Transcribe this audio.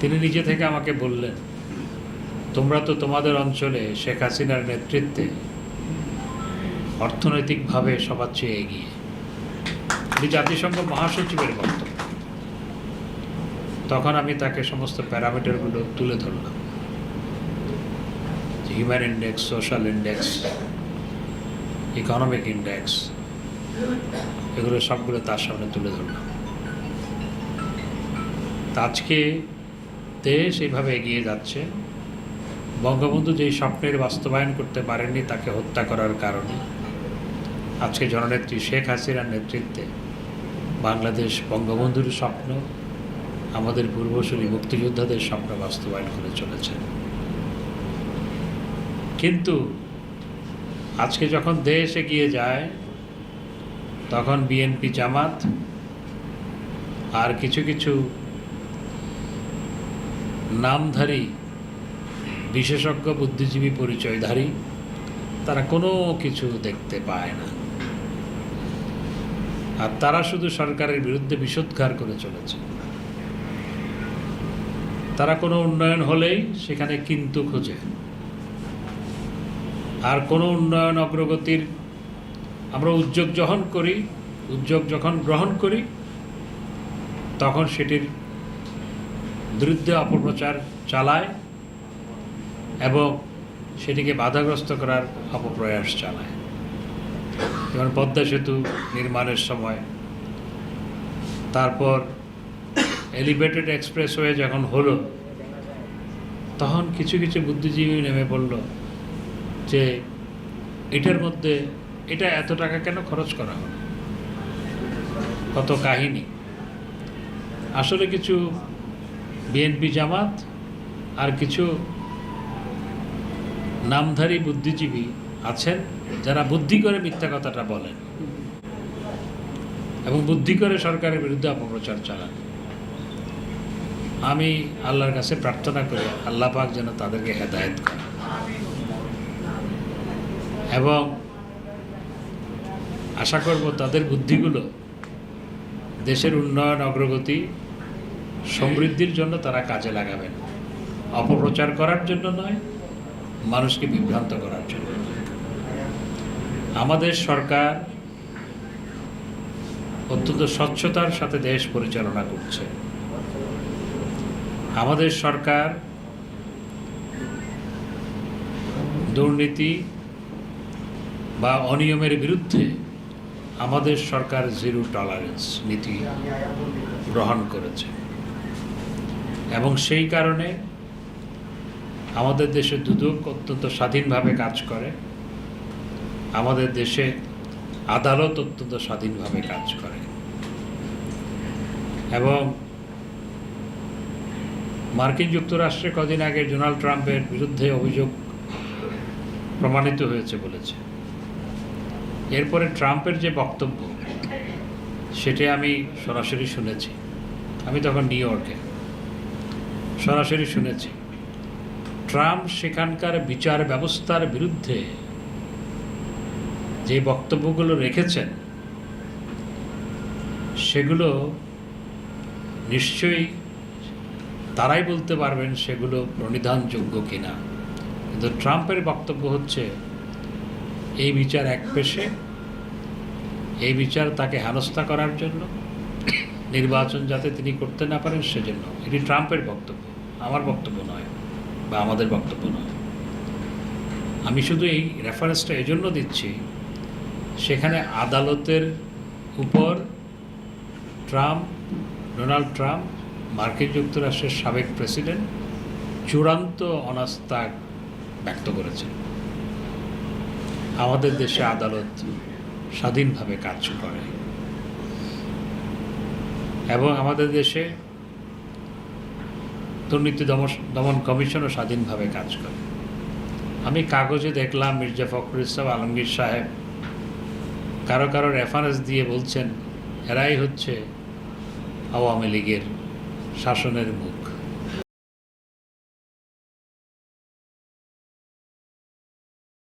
তিনি নিজে থেকে আমাকে বললেন, তোমরা তো তোমাদের অঞ্চলে শেখ হাসিনার নেতৃত্বে অর্থনৈতিকভাবে সবার চেয়ে এগিয়ে। এটি জাতিসংঘ মহাসচিবের বক্তব্য তখন আমি তাকে সমস্ত প্যারামিটারগুলো তুলে ধরলাম। Human index, social index, economic index, এগুলো সবগুলো তার সামনে তুলে ধরলাম। আজকে দেশ এইভাবে এগিয়ে যাচ্ছে। বঙ্গবন্ধু যেই স্বপ্নের বাস্তবায়ন করতে পারেননি, তাকে হত্যা করার কারণে। আজকে জননেত্রী শেখ হাসিনার নেতৃত্বে বাংলাদেশ বঙ্গবন্ধুর স্বপ্ন, আমাদের পূর্বসূরি মুক্তিযোদ্ধাদের স্বপ্ন বাস্তবায়ন করে চলেছে। কিন্তু আজকে যখন দেশ এগিয়ে যায়, তখন বিএনপি জামাত আর কিছু কিছু নামধারী, বিশেষজ্ঞ, বুদ্ধিজীবী, পরিচয়ধারী, তারা কোনো কিছু দেখতে পায় না। আর তারা শুধু সরকারের বিরুদ্ধে বিষোদ্গার করে চলেছে। তারা কোনো উন্নয়ন হলেই সেখানে কিন্তু খোঁজে। আর কোনো উন্নয়ন অগ্রগতির আমরা উদ্যোগ যখন করি, উদ্যোগ যখন গ্রহণ করি, তখন সেটির বিরুদ্ধে অপপ্রচার চালায় এবং সেটিকে বাধাগ্রস্ত করার অপপ্রয়াস চালায়। যেমন পদ্মা সেতু নির্মাণের সময়। তারপর এলিভেটেড এক্সপ্রেসওয়ে যখন হলো, তখন কিছু কিছু বুদ্ধিজীবী নেমে পড়ল যে এটার মধ্যে এটা এত টাকা কেন খরচ করা হলো? কত কাহিনী। আসলে কিছু বিএনপি জামাত আর কিছু নামধারী বুদ্ধিজীবী আছেন যারা বুদ্ধি করে মিথ্যা কথাটা বলেন এবং বুদ্ধি করে সরকারের বিরুদ্ধে অপপ্রচার চালান। আমি আল্লাহর কাছে প্রার্থনা করি, আল্লাহ পাক যেন তাদেরকে হেদায়েত করে এবং আশা করব তাদের বুদ্ধিগুলো দেশের উন্নয়ন, অগ্রগতি সমৃদ্ধির জন্য তারা কাজে লাগাবেন। অপপ্রচার করার জন্য নয়, মানুষকে বিভ্রান্ত করার জন্য। আমাদের সরকার অত্যন্ত স্বচ্ছতার সাথে দেশ পরিচালনা করছে। আমাদের সরকার দুর্নীতি বা অনিয়মের বিরুদ্ধে আমাদের সরকার জিরো টলারেন্স নীতি গ্রহণ করেছে। এবং সেই কারণে আমাদের দেশে দুদক অত্যন্ত স্বাধীনভাবে কাজ করে। আমাদের দেশে আদালত অত্যন্ত স্বাধীনভাবে কাজ করে। এবং মার্কিন যুক্তরাষ্ট্রে কদিন আগে ডোনাল্ড ট্রাম্পের বিরুদ্ধে অভিযোগ প্রমাণিত হয়েছে বলেছে। এরপরে ট্রাম্পের যে বক্তব্য, সেটি আমি সরাসরি শুনেছি। আমি তখন নিউ ইয়র্কে। সরাসরি শুনেছি। ট্রাম্প সেখানকার বিচার ব্যবস্থার বিরুদ্ধে যে বক্তব্যগুলো রেখেছেন, সেগুলো নিশ্চয়ই তারাই বলতে পারবেন সেগুলো প্রণিধানযোগ্য কিনা। কিন্তু ট্রাম্পের বক্তব্য হচ্ছে, এই বিচার এক পেশে, এই বিচার তাকে হেনস্থা করার জন্য, নির্বাচন যাতে তিনি করতে না পারেন সেজন্য। এটি ট্রাম্পের বক্তব্য। আমার বক্তব্য নয় বা আমাদের বক্তব্য নয়। আমি শুধু এই রেফারেন্সটা এজন্য দিচ্ছি, সেখানে আদালতের উপর ট্রাম্প, ডোনাল্ড ট্রাম্প, মার্কিন যুক্তরাষ্ট্রের সাবেক প্রেসিডেন্ট চূড়ান্ত অনাস্থা ব্যক্ত করেছেন। আমাদের দেশে আদালত স্বাধীনভাবে কাজ করে এবং আমাদের দেশে দুর্নীতি দমন কমিশনও স্বাধীনভাবে কাজ করে। আমি কাগজে দেখলাম মির্জা ফখরুল ইসলাম আলমগীর সাহেব। কারও কারও রেফারেন্স দিয়ে বলছেন, এরাই হচ্ছে আওয়ামী লীগের শাসনের মুখ।